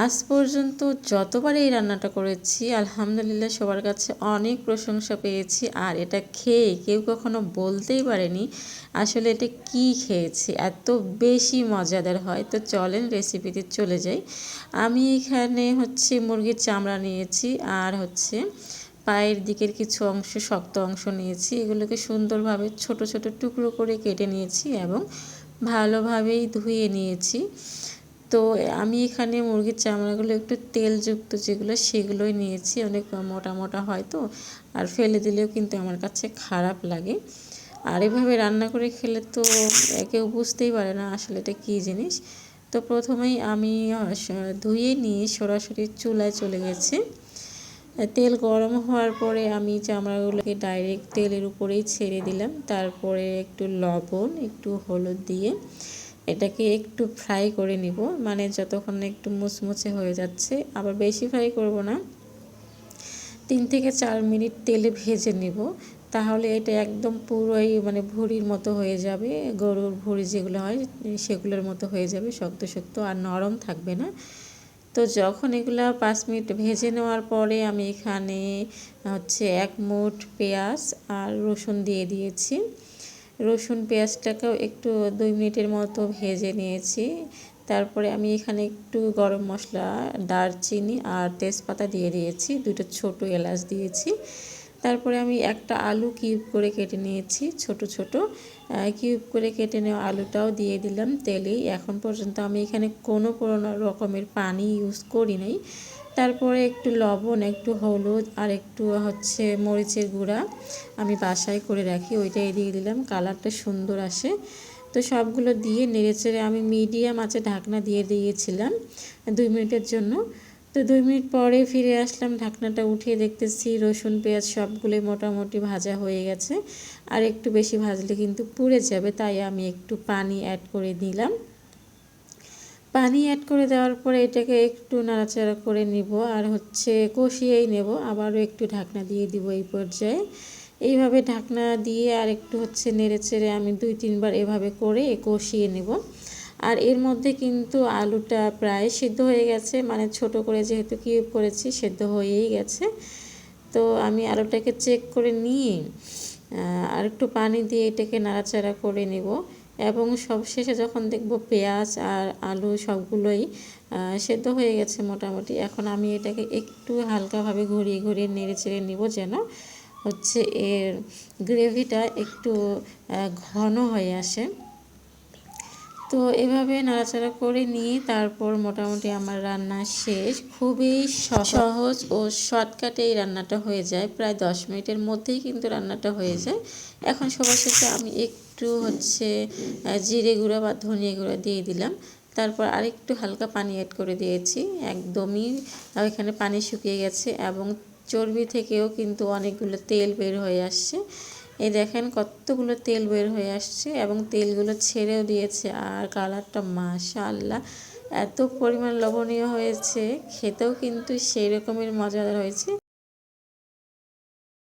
আজ পর্যন্ত যতবার এই রান্নাটা করেছি, আলহামদুলিল্লাহ সবার কাছে অনেক প্রশংসা পেয়েছি। আর এটা খেয়ে কেউ কখনো বলতেই পারেনি আসলে এটা কি খেয়েছি, এত বেশি মজাদার হয়। তো চলেন রেসিপিতে চলে যাই। আমি এখানে হচ্ছে মুরগির চামড়া নিয়েছি আর হচ্ছে পায়ের দিকের কিছু অংশ, শক্ত অংশ নিয়েছি। এগুলোকে সুন্দরভাবে ছোট ছোট টুকরো করে কেটে নিয়েছি এবং ভালোভাবেই ধুয়ে নিয়েছি। তো আমি এখানে মুরগির চামড়াগুলো একটু তেলযুক্ত যেগুলো, সেগুলোই নিয়েছি। অনেক মোটা মোটা হয় তো, আর ফেলে দিলেও কিন্তু আমার কাছে খারাপ লাগে। আর এভাবে রান্না করে খেলে তো কেউ বুঝতেই পারে না আসলে এটা কী জিনিস। তো প্রথমেই আমি ধুয়ে নিয়ে সরাসরি চুলায় চলে গেছি। তেল গরম হওয়ার পরে আমি চামড়াগুলোকে ডাইরেক্ট তেলের উপরেই ছেড়ে দিলাম। তারপরে একটু লবণ, একটু হলুদ দিয়ে এটাকে একটু ফ্রাই করে নিব। মানে যতক্ষণ একটু মুচমুচে হয়ে যাচ্ছে, আবার বেশি ফ্রাই করব না। তিন থেকে চার মিনিট তেলে ভেজে নিব। তাহলে এটা একদম পুরোই মানে ভুড়ির মতো হয়ে যাবে। গরুর ভুড়ি যেগুলো হয়, সেগুলোর মতো হয়ে যাবে, শক্ত শক্ত আর নরম থাকবে না। তো যখন এগুলো পাঁচ মিনিট ভেজে নেওয়ার পরে আমি এখানে হচ্ছে এক মুঠ পেঁয়াজ আর রসুন দিয়ে দিয়েছি। রসুন পেঁয়াজটাকেও একটু দুই মিনিটের মতো ভেজে নিয়েছি। তারপরে আমি এখানে একটু গরম মশলা, দারচিনি আর তেজপাতা দিয়ে দিয়েছি। দুটো ছোট এলাচ দিয়েছি। তারপরে আমি একটা আলু কিউব করে কেটে নিয়েছি, ছোট ছোট। কিউব করে কেটে নেওয়া আলুটাও দিয়ে দিলাম তেলেই। এখন পর্যন্ত আমি এখানে কোনো কোনো রকমের পানি ইউজ করি নাই। তারপরে একটু লবণ, একটু হলুদ আর একটু হচ্ছে মরিচের গুঁড়া আমি বাসায় করে রাখি। ওইটাই দিয়ে দিলাম, কালারটা সুন্দর আসে। তো সবগুলো দিয়ে নেড়েচেড়ে আমি মিডিয়াম আছে ঢাকনা দিয়ে দিয়েছিলাম দুই মিনিটের জন্য। তো দুই মিনিট পরে ফিরে আসলাম, ঢাকনাটা উঠিয়ে দেখতেছি রসুন, পেঁয়াজ সবগুলোই মোটামুটি ভাজা হয়ে গেছে। আর একটু বেশি ভাজলে কিন্তু পুড়ে যাবে, তাই আমি একটু পানি অ্যাড করে দিলাম পানি অ্যাড করে দেওয়ার পরে এটাকে একটু নাড়াচাড়া করে নিব আর হচ্ছে কষিয়েই নেব। আবারও একটু ঢাকনা দিয়ে দিব এই পর্যায়ে। এইভাবে ঢাকনা দিয়ে আর একটু হচ্ছে নেড়ে চেড়ে আমি দুই তিনবার এভাবে করে কষিয়ে নেব। আর এর মধ্যে কিন্তু আলুটা প্রায় সিদ্ধ হয়ে গেছে মানে ছোট করে যেহেতু কিউব করেছি সেদ্ধ হয়েই গেছে। তো আমি আলুটাকে চেক করে নিয়ে আর একটু পানি দিয়ে এটাকে নাড়াচাড়া করে নেব। এবং সবশেষে যখন দেখব পেঁয়াজ আর আলু সবগুলোই সেদ্ধ হয়ে গেছে মোটামুটি। এখন আমি এটাকে একটু হালকাভাবে ঘুরিয়ে ঘুরিয়ে নেড়ে চেড়ে নিব যেন হচ্ছে এর গ্রেভিটা একটু ঘন হয়ে আসে। তো এভাবে নাড়াচাড়া করে নিয়ে তারপর মোটামুটি আমার রান্না শেষ। খুবই সহজ ও শর্টকাটে এই রান্নাটা হয়ে যায়। প্রায় দশ মিনিটের মধ্যেই কিন্তু রান্নাটা হয়ে যায়। এখন সবার শেষে আমি একটু হচ্ছে জিরে গুঁড়া বা ধনিয়া গুঁড়া দিয়ে দিলাম। তারপর আরেকটু হালকা পানি অ্যাড করে দিয়েছি। একদমই এখানে পানি শুকিয়ে গেছে এবং চর্বি থেকেও কিন্তু অনেকগুলো তেল বের হয়ে আসছে। এই দেখেন কতগুলো তেল বের হয়ে আসছে এবং তেলগুলো ছেড়েও দিয়েছে। আর কালারটা মাশাল্লাহ এত পরিমাণ লবণীয় হয়েছে, খেতেও কিন্তু সেই রকমের মজাদার হয়েছে।